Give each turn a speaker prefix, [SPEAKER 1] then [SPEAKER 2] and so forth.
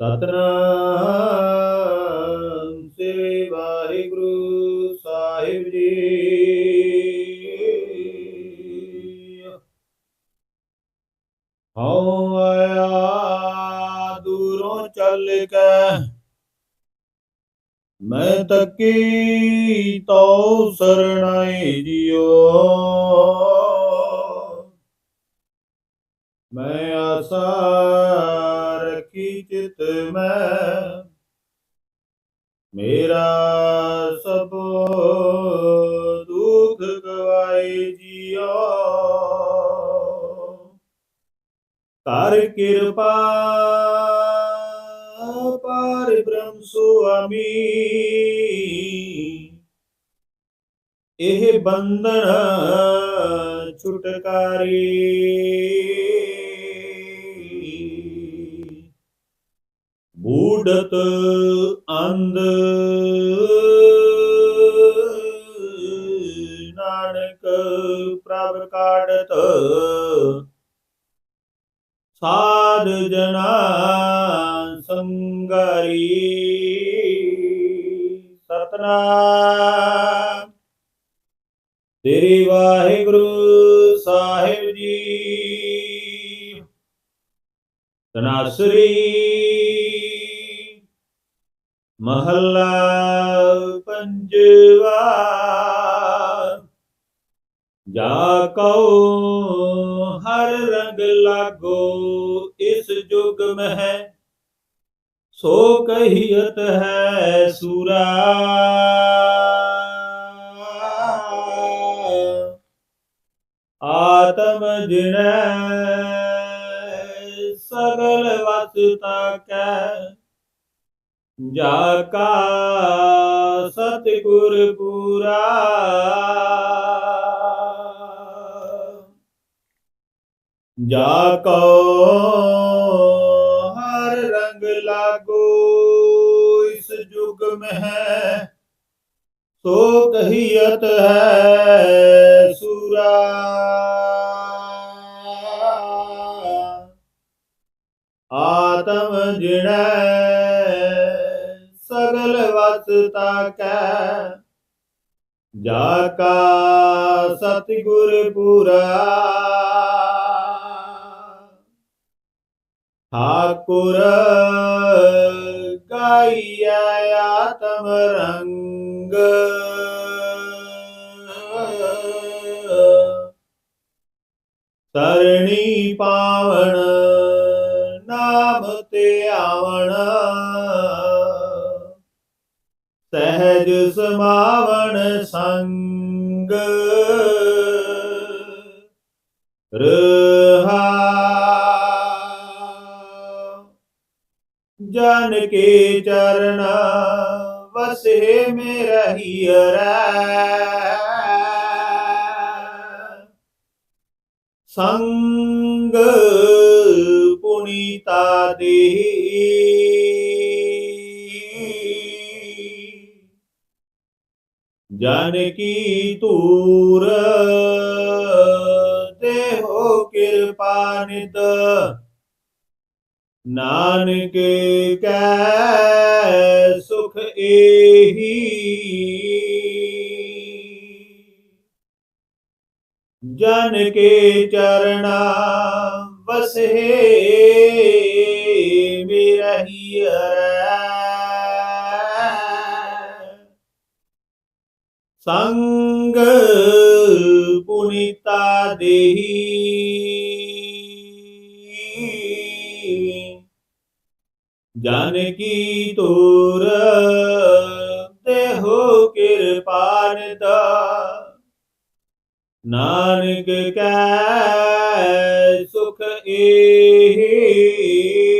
[SPEAKER 1] ਸਤਨਾਮ ਸ੍ਰੀ ਵਾਹਿਗੁਰੂ ਸਾਹਿਬ ਜੀ। ਹਉ ਆਇਆ ਦੂਰੋਂ ਚੱਲ ਕੇ, ਮੈਂ ਤੱਕੀ ਤਉ ਸਰਣਾਈ ਜਿਉ। ਮੈਂ ਆਸਾ ਰੱਖੀ ਚਿਤ ਮੈਂ? ਮੇਰਾ ਸਭ ਦੁਖ ਗਵਾਏ ਜਿਉ ਕਰ ਕਿਰਪਾ ਪਾਰ ਬ੍ਰਹਮ ਸੁਆਮੀ। ਇਹ ਬੰਧਨ ਛੁਟਕਾਰੀ। ਬੂਢਤ ਅੰਧ। ਨਾਨਕ ਪ੍ਰਭ ਕਾਢਤ। ਸਾਧ ਜਨਾ ਸੰਗਰੀ। ਸਤਨਾਮ। ਤੇਰੀ ਵਾਹਿਗੁਰੂ ਸਾਹਿਬ ਜੀ। ਤਨਾਸਰੀ। ਮਹੱਲਾ ਪੰਜਵਾ। ਜਾ ਕਉ ਹਰ ਰੰਗ ਲਾਗੋ, ਇਸ ਜੁਗ ਮਹਿ ਸੋ ਕਹੀਅਤ ਹੈ ਸੂਰਾ। ਆਤਮ ਜਿਣੈ ਸਗਲ ਵਸਤਾ ਕੈ ਜਾ ਕਾ ਸਤਿਗੁਰ ਪੂਰਾ। ਜਾ ਕੋ ਹਰ ਰੰਗ ਲਾਗੋ, ਇਸ ਜੁਗ ਮਹਿ ਸੋ ਕਹੀਅਤ ਹੈ ਸੂਰਾ। ਆਤਮ ਜਿਣੈ ਸਗਲ ਵਸਤਾ ਜਾ ਕਾ ਸਤਿਗੁਰ ਪੂਰਾ। ਠਾਕੁਰ ਗਾਈਐ ਆਤਮ ਰੰਗ। ਸਰਣੀ ਪਾਵਣ ਨਾਮ ਤੇ ਆਵਣ। ਸਹਿਜ ਸਮਾਵਣ ਸੰਗ। ਰਹਾ। ਜਨ ਕੇ ਚਰਨ ਵਸੇ ਮੇਰਾ ਹੀਰੈ ਸੰਗ ਪੁਨੀਤਾ ਦੇਹੀ। ਜਨ ਕੀ ਤੂਰ ਦੇਹੋ ਕਿਰਪਾ ਨਿਦ ਨਾਨਕ ਕੈ ਸੁਖ ਏਹੀ ਜਨ ਕੇ ਚਰਣਾ ਵਸੇ ਸੰਗ ਪੁਨੀਤਾ ਦੇਹੀ। ਜਨ ਕੀ ਤੋਰ ਦੇਹੋ ਕਿਰਪਾਨਿਤ ਨਾਨਕ ਕੈ ਸੁਖ ਏਹੀ।